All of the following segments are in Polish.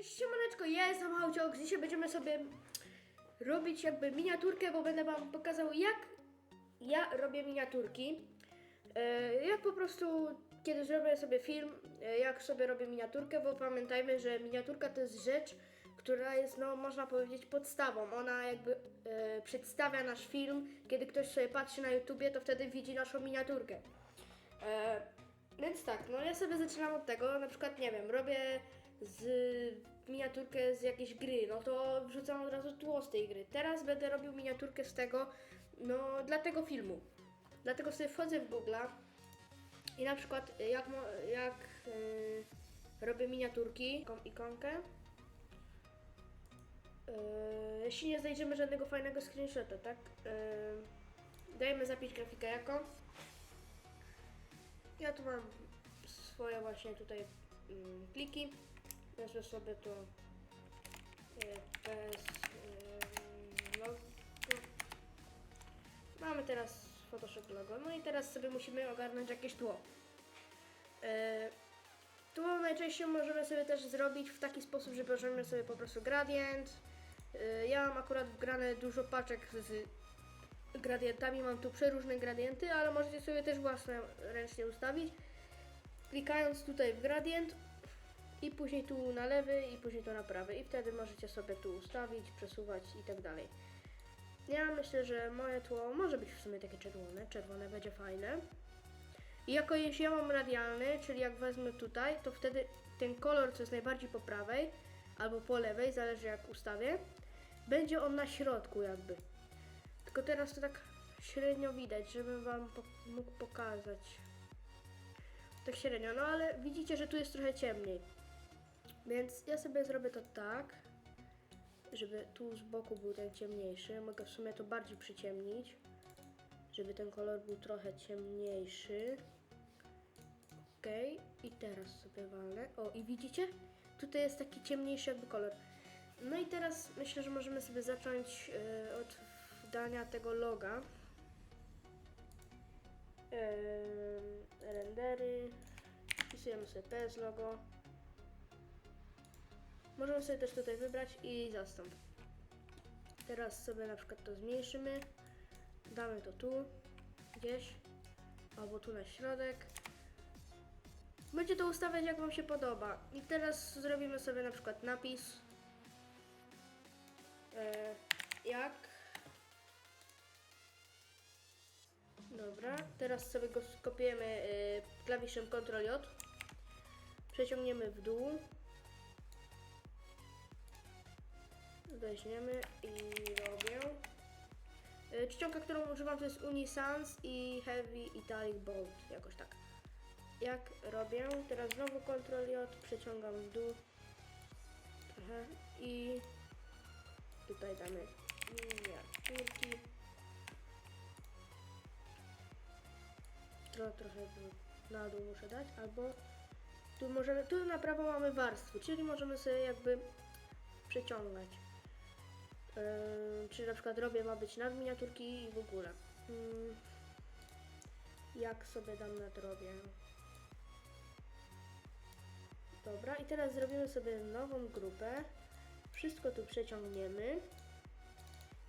Cześć, siemaneczko, ja jestem Hałciok. Dzisiaj będziemy sobie robić jakby miniaturkę, bo będę wam pokazał jak ja robię miniaturki. E, Jak po prostu, kiedy zrobię sobie film, e, jak sobie robię miniaturkę, bo pamiętajmy, że miniaturka to jest rzecz, która jest, no można powiedzieć, podstawą. Ona jakby e, przedstawia nasz film. Kiedy ktoś sobie patrzy na YouTubie, to wtedy widzi naszą miniaturkę. Więc tak, no ja sobie zaczynam od tego, na przykład, nie wiem, robię z miniaturkę z jakiejś gry, no to wrzucam od razu tło z tej gry. Teraz będę robił miniaturkę z tego, no dla tego filmu. Dlatego sobie wchodzę w Google'a i na przykład y, jak, jak y, robię miniaturki, taką ikonkę, y, jeśli nie znajdziemy żadnego fajnego screenshota, tak? Y, dajemy zapisz grafikę jako. Ja tu mam swoje właśnie tutaj mm, pliki. Wezmę sobie tu y, bez y, logo. Mamy teraz Photoshop logo. No i teraz sobie musimy ogarnąć jakieś tło. Y, Tło najczęściej możemy sobie też zrobić w taki sposób, że bierzemy sobie po prostu gradient. Ja mam akurat wgrane dużo paczek z gradientami, mam tu przeróżne gradienty, ale możecie sobie też własne ręcznie ustawić. Klikając tutaj w gradient i później tu na lewy i później tu na prawy i wtedy możecie sobie tu ustawić, przesuwać i tak dalej. Ja myślę, że moje tło może być w sumie takie czerwone, czerwone będzie fajne. I jako jeśli ja mam radialny, czyli jak wezmę tutaj, to wtedy ten kolor, co jest najbardziej po prawej albo po lewej, zależy jak ustawię, będzie on na środku jakby. Tylko teraz to tak średnio widać, żebym wam po- mógł pokazać. Tak średnio, no ale widzicie, że tu jest trochę ciemniej. Więc ja sobie zrobię to tak, żeby tu z boku był ten ciemniejszy. Mogę w sumie to bardziej przyciemnić, żeby ten kolor był trochę ciemniejszy. Ok, i teraz sobie walnę. O, i widzicie? Tutaj jest taki ciemniejszy jakby kolor. No i teraz myślę, że możemy sobie zacząć e, od dania tego loga. Em, rendery. Wpisujemy sobie PS logo. Możemy sobie też tutaj wybrać i zastąp. Teraz sobie na przykład to zmniejszymy. Damy to tu, gdzieś, albo tu na środek. Będzie to ustawiać jak Wam się podoba. I teraz zrobimy sobie na przykład napis. E, jak? Dobra, teraz sobie go skopiujemy e, klawiszem Ctrl J. Przeciągniemy w dół. Weźmiemy i robię. E, Czcionka, którą używam to jest Unisans i Heavy Italic Bold, jakoś tak. Jak robię, teraz znowu Ctrl J, przeciągam w dół trochę i tutaj damy miniaturki. Trochę, trochę na dół muszę dać, albo tu możemy, tu na prawo mamy warstwy, czyli możemy sobie jakby przeciągać. Czyli na przykład robię ma być nad miniaturki i w ogóle. Jak sobie dam nadrobię. Dobra, i teraz zrobimy sobie nową grupę. Wszystko tu przeciągniemy.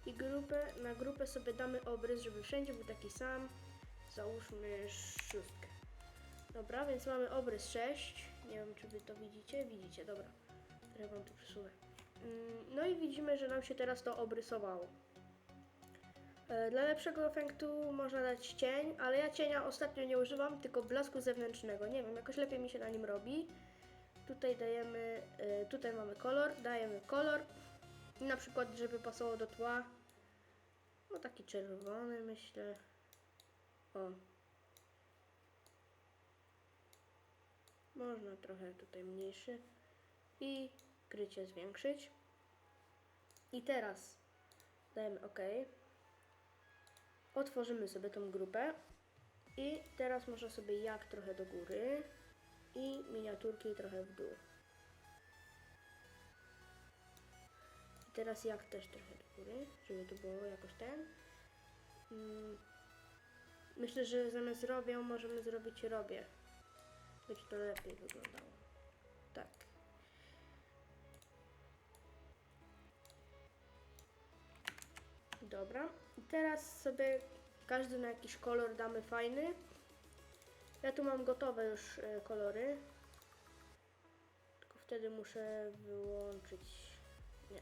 I grupę, na grupę sobie damy obrys, żeby wszędzie był taki sam. Załóżmy szóstkę. Dobra, więc mamy obrys 6. Nie wiem, czy wy to widzicie. Widzicie, dobra. Teraz wam tu przesunę. Mm, No i widzimy, że nam się teraz to obrysowało. E, Dla lepszego efektu można dać cień, ale ja cienia ostatnio nie używam, tylko blasku zewnętrznego. Nie wiem, jakoś lepiej mi się na nim robi. Tutaj dajemy, e, tutaj mamy kolor, dajemy kolor. Na przykład, żeby pasowało do tła, no taki czerwony myślę. O. Można trochę tutaj mniejszy. I krycie zwiększyć. I teraz dajemy OK. Otworzymy sobie tą grupę. I teraz można sobie jak trochę do góry i miniaturki trochę w dół. I teraz jak też trochę do góry, żeby to było jakoś ten. Mm, Myślę, że zamiast robię możemy zrobić robię. Będzie to lepiej wyglądało. Tak. Dobra. Teraz sobie każdy na jakiś kolor damy fajny. Ja tu mam gotowe już e, kolory. Tylko wtedy muszę wyłączyć. Nie.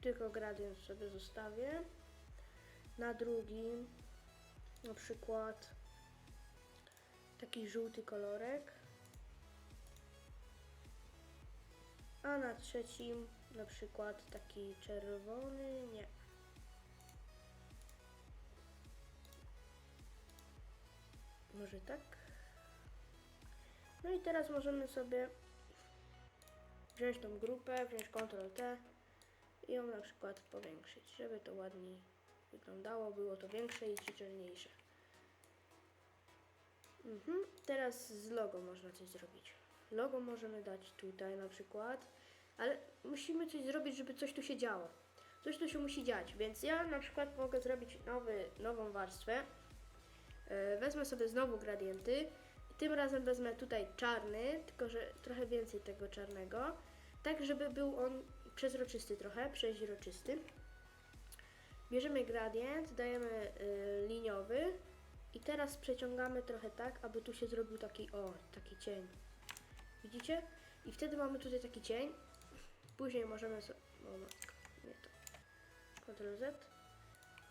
Tylko gradient sobie zostawię. Na drugim na przykład taki żółty kolorek. A na trzecim na przykład taki czerwony, nie. Może tak? No i teraz możemy sobie wziąć tą grupę, wziąć Ctrl T i ją na przykład powiększyć, żeby to ładniej wyglądało, było to większe i czytelniejsze. Mhm. Teraz z logo można coś zrobić. Logo możemy dać tutaj na przykład, ale musimy coś zrobić, żeby coś tu się działo. Coś tu się musi dziać, więc ja na przykład mogę zrobić nowy, nową warstwę. E, Wezmę sobie znowu gradienty tym razem wezmę tutaj czarny, tylko że trochę więcej tego czarnego, tak żeby był on przezroczysty trochę, przeźroczysty. Bierzemy gradient, dajemy y, liniowy i teraz przeciągamy trochę tak, aby tu się zrobił taki, o, taki cień. Widzicie? I wtedy mamy tutaj taki cień. Później możemy sobie, moment, nie to, Ctrl Z,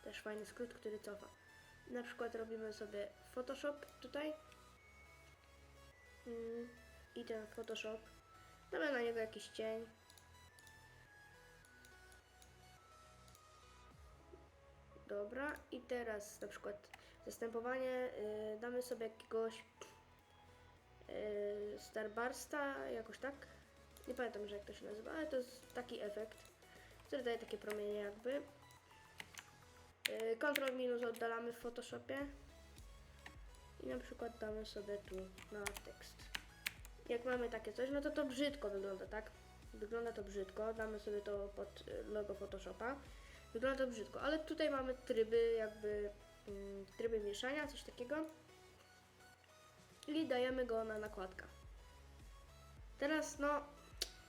też fajny skrót, który cofa. Na przykład robimy sobie Photoshop tutaj Mm, i ten Photoshop, damy na niego jakiś cień. Dobra, i teraz na przykład zastępowanie y, damy sobie jakiegoś y, Starbursta, jakoś tak. Nie pamiętam, że jak to się nazywa, ale to jest taki efekt, który daje takie promienie jakby. Y, Ctrl minus oddalamy w Photoshopie i na przykład damy sobie tu na tekst. Jak mamy takie coś, no to to brzydko wygląda, tak? Wygląda to brzydko, damy sobie to pod y, logo Photoshopa. Wygląda to brzydko, ale tutaj mamy tryby jakby mm, tryby mieszania, coś takiego. I dajemy go na nakładka. Teraz no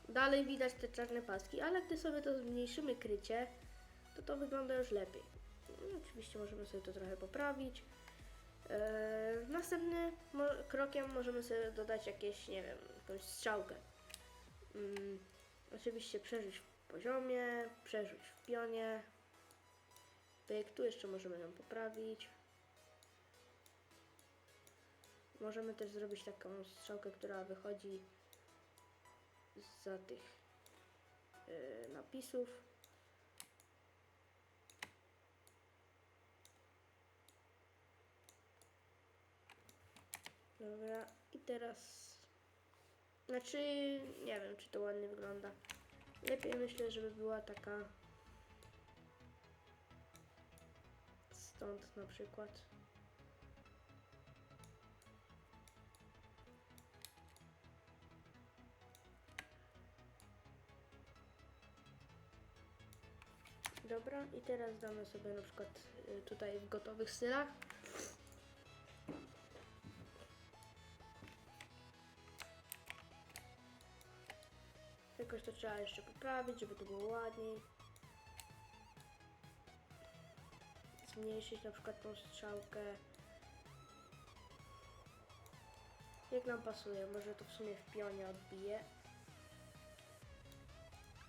dalej widać te czarne paski, ale gdy sobie to zmniejszymy krycie, to to wygląda już lepiej. No, oczywiście możemy sobie to trochę poprawić. Eee, następnym mo- krokiem możemy sobie dodać jakieś, nie wiem, jakąś strzałkę. Mm, oczywiście przeżyć w poziomie, przerzuć w pionie. Pyk, tu jeszcze możemy ją poprawić. Możemy też zrobić taką strzałkę, która wychodzi za tych y, napisów. Dobra, i teraz. Znaczy, nie wiem, czy to ładnie wygląda. Lepiej myślę, żeby była taka. Stąd na przykład. Dobra, i teraz damy sobie na przykład y, tutaj w gotowych stylach. Jakoś to trzeba jeszcze poprawić, żeby to było ładniej. Zmniejszyć na przykład tą strzałkę. Jak nam pasuje, może to w sumie w pionie odbije.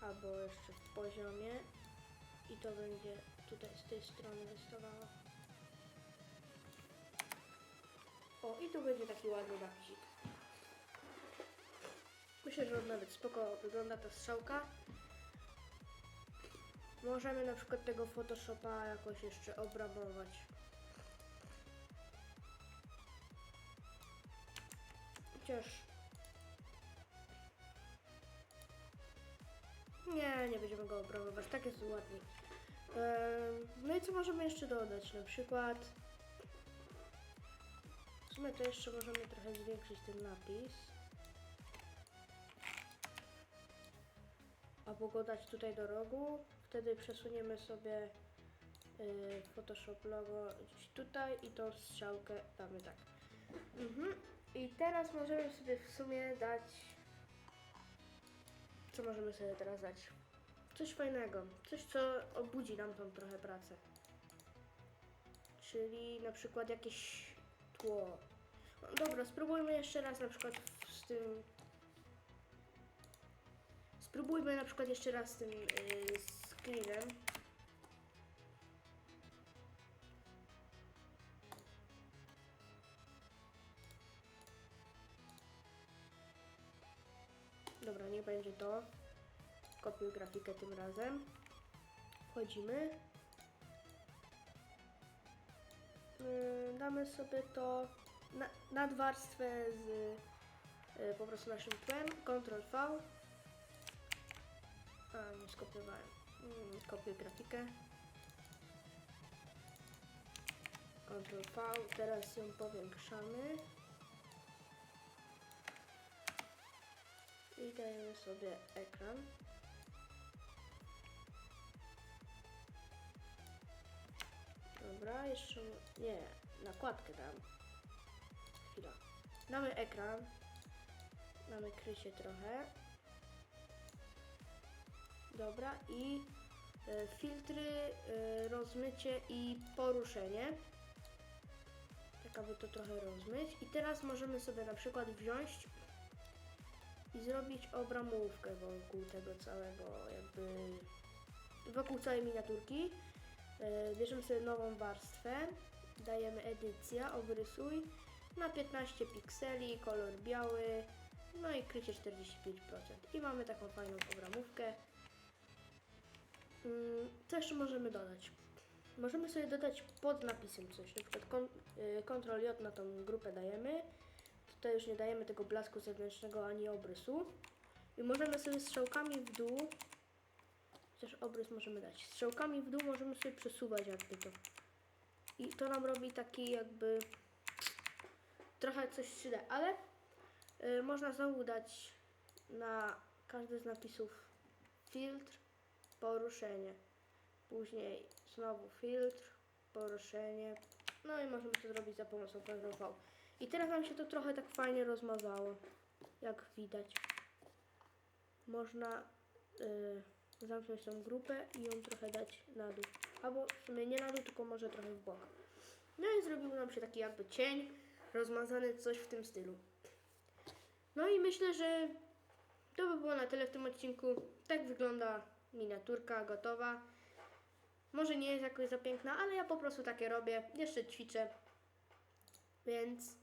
Albo jeszcze w poziomie. I to będzie tutaj z tej strony wystawało. O, i tu będzie taki ładny napisik. Myślę, że nawet spoko wygląda ta strzałka. Możemy na przykład tego Photoshopa jakoś jeszcze obramować. Chociaż... Nie, nie będziemy go obramować, tak jest ładniej. No i co możemy jeszcze dodać? Na przykład... W sumie to jeszcze możemy trochę zwiększyć ten napis. albo go dać tutaj do rogu. Wtedy przesuniemy sobie y, Photoshop logo gdzieś tutaj i tą strzałkę damy tak. Mhm. I teraz możemy sobie w sumie dać Co możemy sobie teraz dać? Coś fajnego. Coś, co obudzi nam tą trochę pracę. Czyli na przykład jakieś tło. Dobra, spróbujmy jeszcze raz na przykład z tym... Spróbujmy na przykład jeszcze raz z tym yy, screenem. Będzie to. Kopiuj grafikę tym razem. Wchodzimy. Yy, Damy sobie to na, nadwarstwę z yy, po prostu naszym tłem. Ctrl V. A, nie skopiowałem. Kopiuj grafikę. Ctrl V. Teraz ją powiększamy. I dajemy sobie ekran. Dobra, jeszcze nie, nakładkę dam. Chwila. Damy ekran. Mamy krycie trochę. Dobra i e, filtry, e, rozmycie i poruszenie. Tak aby to trochę rozmyć. I teraz możemy sobie na przykład wziąć i zrobić obramówkę wokół tego całego, jakby wokół całej miniaturki. E, Bierzemy sobie nową warstwę, dajemy edycja, obrysuj na 15 pikseli, kolor biały, no i krycie 45%. I mamy taką fajną obramówkę. Mm, Co jeszcze możemy dodać? Możemy sobie dodać pod napisem coś, na przykład y, Ctrl J na tą grupę dajemy. Tutaj już nie dajemy tego blasku zewnętrznego ani obrysu. I możemy sobie strzałkami w dół, chociaż obrys możemy dać, strzałkami w dół możemy sobie przesuwać jakby to. I to nam robi taki jakby trochę coś 3D, ale y, można znowu dać na każdy z napisów filtr, poruszenie. Później znowu filtr, poruszenie. No i możemy to zrobić za pomocą V. I teraz nam się to trochę tak fajnie rozmazało, jak widać. Można y, zamknąć tą grupę i ją trochę dać na dół. Albo w sumie nie na dół, tylko może trochę w bok. No i zrobił nam się taki jakby cień, rozmazany coś w tym stylu. No i myślę, że to by było na tyle w tym odcinku. Tak wygląda miniaturka gotowa. Może nie jest jakoś za piękna, ale ja po prostu takie robię. Jeszcze ćwiczę. Więc